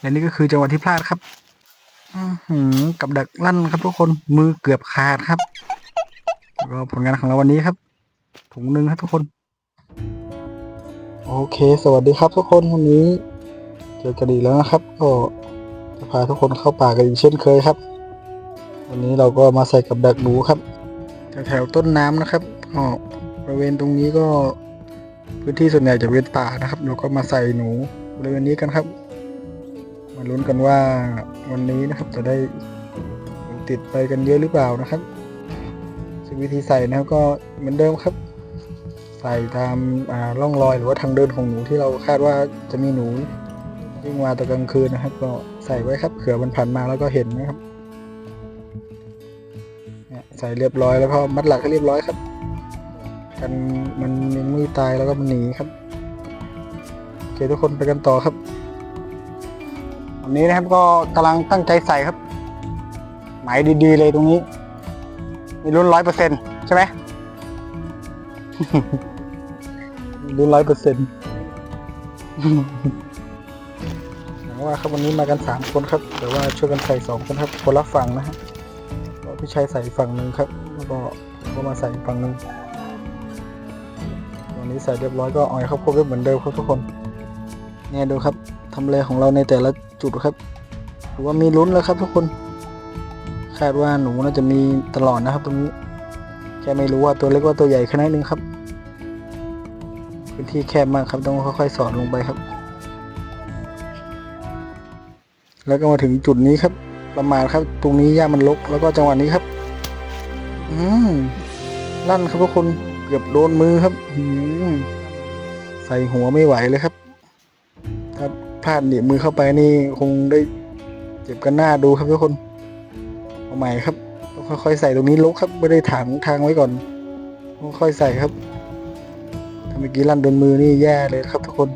และนี่ก็คือจังหวะที่พลาดครับอื้อหือกับดักลั่นครับทุกคนมือเกือบขาดครับก็ผลงานของเราวันนี้ครับ ถุงหนึ่งครับทุกคน โอเค สวัสดีครับทุกคนวันนี้ เจอกันอีกแล้วนะครับ ก็จะพาทุกคนเข้าป่ากันอีกเช่นเคยครับ วันนี้เราก็มาใส่กับดักหนูครับแถวๆต้นน้ำนะครับก็บริเวณตรงนี้ก็พื้นที่ส่วนใหญ่จะเป็นป่านะครับ เราก็มาใส่หนูบริเวณนี้กันครับ ลุ้นกันว่าวันนี้นะครับจะได้ติดไปกันเยอะหรือเปล่านะครับซึ่งวิธีใส่นะครับก็เหมือนเดิมครับ ใส่ตามอ่าร่องรอยหรือว่าทางเดินของหนูที่เราคาดว่าจะมีหนูวิ่งมาตอนกลางคืนนะครับ ก็ใส่ไว้ครับเผื่อมันผ่านมาแล้วก็เห็นนะครับใส่เรียบร้อยแล้วก็มัดหลักให้เรียบร้อยครับ กันมันยังไม่ตายแล้วก็มันหนีครับโอเคทุกคนไปกันต่อครับ วันนี้นะครับก็กำลังตั้งใจใส่ครับหมายดีๆเลยตรงนี้ มีรุ่นร้อยเปอร์เซ็นต์ใช่ไหมรุ่นร้อยเปอร์เซ็นต์ว่าครับวันนี้มากันสามคนครับ แต่ว่าช่วยกันใส่สองคนครับ คนละฝั่งนะฮะพี่ชัยใส่ฝั่งหนึ่งครับ แล้วก็ผมก็มาใส่ฝั่งหนึ่งวันนี้ใส่เรียบร้อยก็ออยเข้าพบได้เหมือนเดิมครับทุกคน เนี่ยดูครับำเลของเราในแต่ละจุดครับถือว่ามีลุ้นแล้วครับทุกคน คาดว่าหนูน่าจะมีตลอดนะครับ ตรงนี้แค่ไม่รู้ว่าตัวเล็กว่าตัวใหญ่แค่ไหนนึงครับพื้นที่แคบมากครับต้องค่อยๆสอดลงไปครับ แล้วก็มาถึงจุดนี้ครับ ประมาณครับ ตรงนี้หญ้ามันรกแล้วก็จังหวะนี้ครับ อืมลั่นครับทุกคนเกือบโดนมือครับหืมใส่หัวไม่ไหวเลยครับ ลาดหนีบมือเข้าไปนี่คงได้เจ็บกันหน้าดูครับทุกคนเอาใหม่ครับค่อยๆใส่ตรงนี้ลกครับไม่ได้ถางทางไว้ก่อนค่อยใส่ครับถ้าเมื่อกี้ลั่นโดนมือนี่แย่เลยครับทุกคน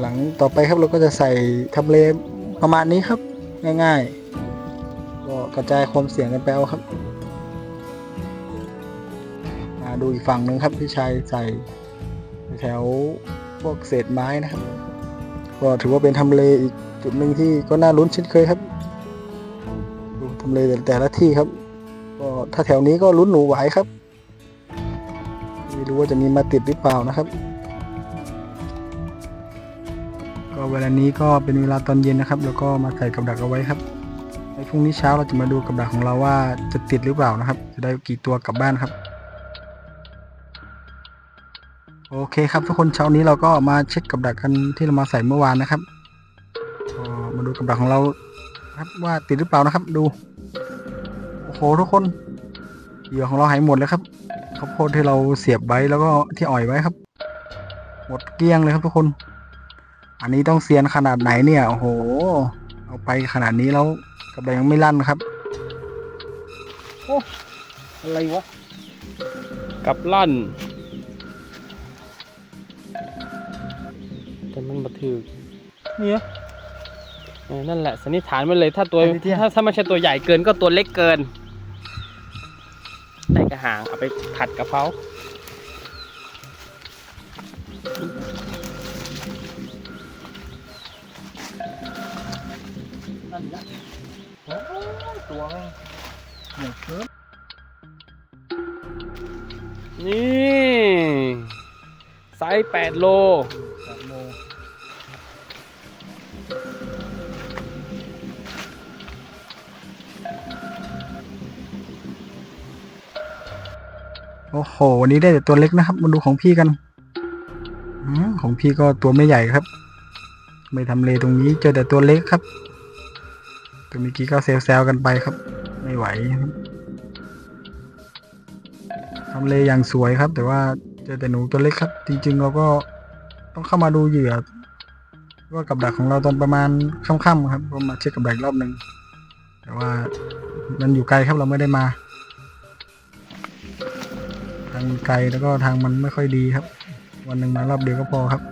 หลังต่อไปครับเราก็จะใส่ทำเลประมาณนี้ครับ ง่ายๆก็กระจายความเสี่ยงกันไปเอาครับมาดูอีกฝั่งหนึ่งครับพี่ชายใส่แถว วกเศษไม้นะครับ ก็ถือว่าเป็นทำเลอีกจุดหนึ่งที่ก็น่าลุ้นเช่นเคยครับดูทำเลแต่ละที่ครับ ก็ถ้าแถวนี้ก็ลุ้นหนูไหวครับ ไม่รู้ว่าจะมีมาติดหรือเปล่านะครับ ก็เวลานี้ก็เป็นเวลาตอนเย็นนะครับ แล้วก็มาใส่กับดักเอาไว้ครับในพรุ่งนี้เช้าเราจะมาดูกับดักของเราว่าจะติดหรือเปล่านะครับ จะได้กี่ตัวกลับบ้านครับ โอเคครับทุกคนเช้านี้เราก็มาเช็คกับดักกันที่เรามาใส่เมื่อวานนะครับมาดูกับดักของเราครับว่าติดหรือเปล่านะครับ ดูโอ้โหทุกคนเหยื่อของเราหายหมดเลยครับข้าวโพดที่เราเสียบไว้แล้วก็ที่อ่อยไว้ครับ หมดเกลี้ยงเลยครับทุกคน อันนี้ต้องเซียนขนาดไหนเนี่ยโอ้โห เอาไปขนาดนี้แล้วกับดักยังไม่ลั่นครับโอ้อะไรวะกับลั่น แต่มันบัถือเนี่ย เออนั่นแหละสันนิษฐานไว้เลยถ้าตัวอันนี้เตี้ยถ้าถ้าไม่ใช่ตัวใหญ่เกินก็ตัวเล็กเกินได้กระหางเอาไปผัดกะเพรานั่นนะโอ้ยตัวแม่งใหญ่เกินนี่ไซส์8โล อ้โห วันนี้ได้แต่ตัวเล็กนะครับ มาดูของพี่กันอของพี่ก็ตัวไม่ใหญ่ครับ ไม่ทำเลตรงนี้เจอแต่ตัวเล็กครับ ตัวเมื่อกี้ก็เซลล์ๆกันไปครับ ไม่ไหวครับทำเลอย่างสวยครับ แต่ว่าเจอแต่หนูตัวเล็กครับ จริงๆเราก็ต้องเข้ามาดูเหยื่อว่ากับดักของเราตอนประมาณค่ำๆครับก็มาเช็คกับดักรอบหนึ่งแต่ว่ามันอยู่ไกลครับเราไม่ได้มาางไกลแล้วก็ทางมันไม่ค่อยดีครับ วันหนึ่งมารอบเดียวก็พอครับ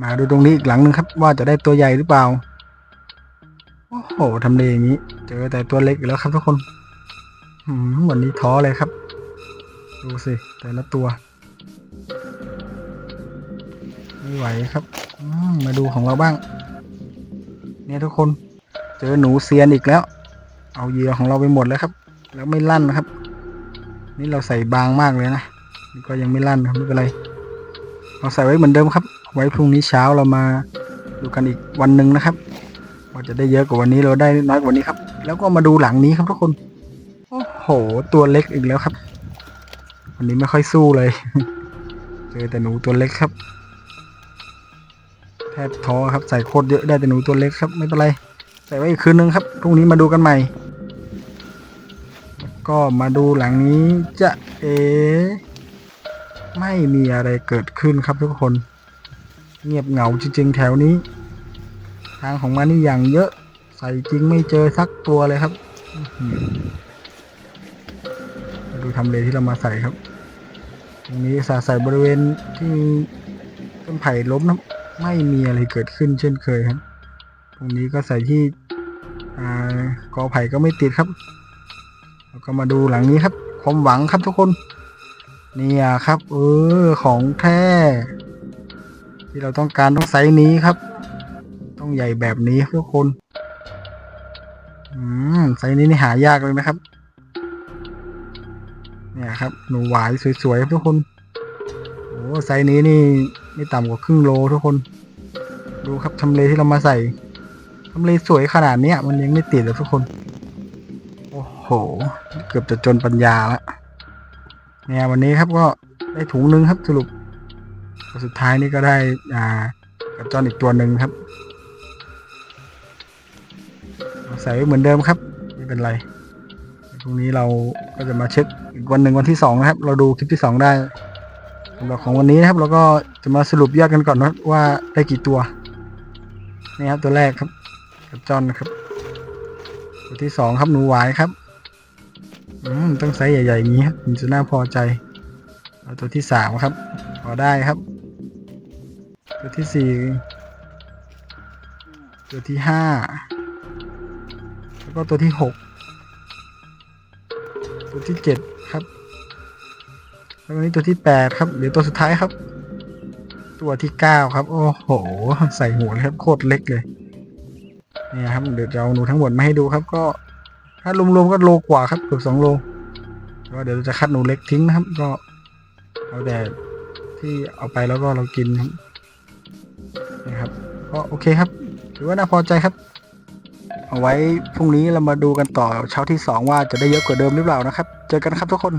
มาดูตรงนี้อีกหลังหนึ่งครับ ว่าจะได้ตัวใหญ่หรือเปล่า โอ้โหทำเลอย่างนี้ เจอแต่ตัวเล็กอีกแล้วครับทุกคนหืมวันนี้ท้อเลยครับ ดูสิ แต่ละตัวไม่ไหวครับมมาดูของเราบ้าง เนี่ยทุกคน เจอหนูเซียนอีกแล้ว เอาเหยื่อของเราไปหมดแล้วครับ แล้วไม่ลั่นนะครับ นี่เราใส่บางมากเลยนะนี่ก็ยังไม่ลั่นครับไม่เป็นไร เราใส่ไว้เหมือนเดิมครับ ไว้พรุ่งนี้เช้าเรามาดูกันอีกวันหนึ่งนะครับว่าจะได้เยอะกว่าวันนี้เราได้น้อยกว่านี้ครับ แล้วก็มาดูหลังนี้ครับทุกคนโอ้โหตัวเล็กอีกแล้วครับ วันนี้ไม่ค่อยสู้เลย เจอแต่หนูตัวเล็กครับแทบท้อครับใส่โคตรเยอะได้แต่หนูตัวเล็กครับไม่เป็นไรใส่ไว้อีกคืนนึงครับพรุ่งนี้มาดูกันใหม่ ก็มาดูหลังนี้จะเอ ไม่มีอะไรเกิดขึ้นครับทุกคน เงียบเหงาจริง ๆ แถวนี้ ทางของมันนี่อย่างเยอะ ใส่จริงไม่เจอสักตัวเลยครับมาดูทำเลที่เรามาใส่ครับ ตรงนี้สาใส่บริเวณที่มีต้นไผ่ล้มนะไม่มีอะไรเกิดขึ้นเช่นเคยครับ ตรงนี้ก็ใส่ที่อกอไผ่ก็ไม่ติดครับ แล้วก็มาดูหลังนี้ครับ ความหวังครับทุกคน เนี่ยครับ เออของแท้ที่เราต้องการต้องไซส์นี้ครับ ต้องใหญ่แบบนี้ทุกคน อืมไซส์นี้นี่หายากเลยนะครับ เนี่ยครับ หนูหวายสวยๆครับทุกคนโอ้ไซส์นี้นี่ไม่ต่ำกว่าครึ่งโลทุกคน ดูครับทำเลที่เรามาใส่ทำเลสวยขนาดนี้มันยังไม่ติดเลยทุกคน หเกือบจะจนปัญญาละเนี่ยวันนี้ครับก็ได้ถุงนึงครับสรุปสุดท้ายนี่ก็ได้อ่ากับจอนอีกตัวหนึ่งครับ ใส่ไว้เหมือนเดิมครับ ไม่เป็นไรพรุ่งนี้เราก็จะมาเช็คอีกวันหนึ่งวันที่สองนะครับ เราดูคลิปที่สองได้สำหรับของวันนี้นะครับ เราก็จะมาสรุปยอดกันก่อนนะว่าได้กี่ตัวนี่ครับตัวแรกครับกับจอนนะครับตัวที่สองครับหนูหวายครับ อืมต้องไซส์ใหญ่ๆอย่างนี้ครับถึงจะน่าพอใจ เอาตัวที่สามครับ พอได้ครับ ตัวที่สี่ตัวที่ห้าแล้วก็ตัวที่หกตัวที่เจ็ดครับแล้วนี้ตัวที่แปดครับเดี๋ยวตัวสุดท้ายครับ ตัวที่เก้าครับ โอ้โห ใส่หัวเลยครับโคตรเล็กเลยเนี่ยครับเดี๋ยวจะเอาหนูทั้งหมดมาให้ดูครับก็ ถ้ารวมๆก็โลกว่าครับเกือบสองโลก็เดี๋ยวเราจะคัดหนูเล็กทิ้งนะครับ ก็เอาแต่ที่เอาไปแล้วก็เรากินครับนะครับก็โอเคครับ ถือว่าน่าพอใจครับ เอาไว้พรุ่งนี้เรามาดูกันต่อเช้าที่สองว่าจะได้เยอะกว่าเดิมหรือเปล่านะครับ เจอกันครับทุกคน